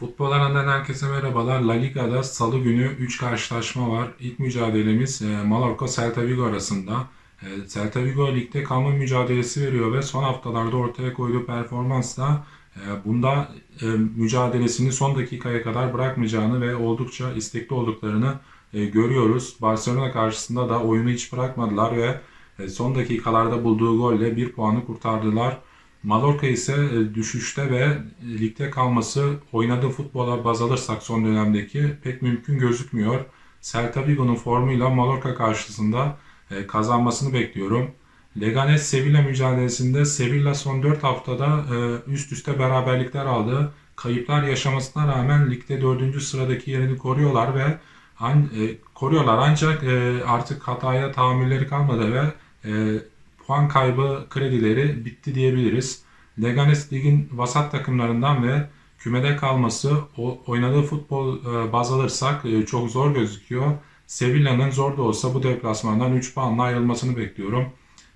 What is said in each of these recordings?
Futbol alanından herkese merhabalar. La Liga'da salı günü 3 karşılaşma var. İlk mücadelemiz e, Mallorca Celta Vigo arasında. E, Celta Vigo ligde kalma mücadelesi veriyor ve son haftalarda ortaya koyduğu performansla e, bunda mücadelesini son dakikaya kadar bırakmayacağını ve oldukça istekli olduklarını görüyoruz. Barcelona karşısında da oyunu hiç bırakmadılar ve son dakikalarda bulduğu golle bir puanı kurtardılar. Mallorca ise e, düşüşte ve e, ligde kalması oynadığı futbola baz alırsak son dönemdeki pek mümkün gözükmüyor. Celta Vigo'nun formuyla Mallorca karşısında e, kazanmasını bekliyorum. Leganes Sevilla mücadelesinde Sevilla son 4 haftada üst üste beraberlikler aldı. Kayıplar yaşamasına rağmen ligde 4. sıradaki yerini koruyorlar ve koruyorlar ancak artık hataya tahammülleri kalmadı ve puan kaybı kredileri bitti diyebiliriz. Leganes ligin vasat takımlarından ve kümede kalması oynadığı futbol e, baz alırsak e, çok zor gözüküyor. Sevilla'nın zor da olsa bu deplasmandan 3 puanla ayrılmasını bekliyorum.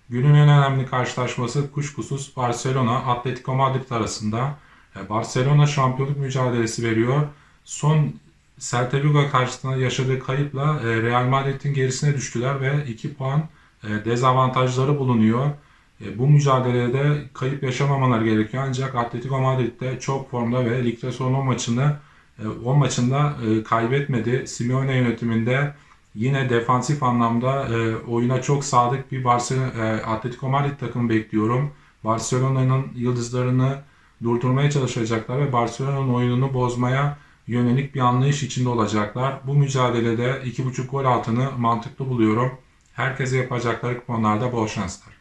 Günün en önemli karşılaşması kuşkusuz Barcelona Atletico Madrid arasında. E, Barcelona şampiyonluk mücadelesi veriyor. Son Celta Vigo karşısında yaşadığı kayıpla Real Madrid'in gerisine düştüler ve 2 puan dezavantajları bulunuyor. E, Bu mücadelede kayıp yaşamamaları gerekiyor ancak Atletico Madrid de çok formda ve ligde son 10 maçını e, 10 maçında e, kaybetmedi. Simeone yönetiminde yine defansif anlamda e, oyuna çok sadık bir Barcelona, e, Atletico Madrid takımı bekliyorum. Barcelona'nın yıldızlarını durdurmaya çalışacaklar ve Barcelona'nın oyununu bozmaya yönelik bir anlayış içinde olacaklar. Bu mücadelede 2.5 gol altını mantıklı buluyorum. Herkese yapacakları kuponlarda bol şanslar.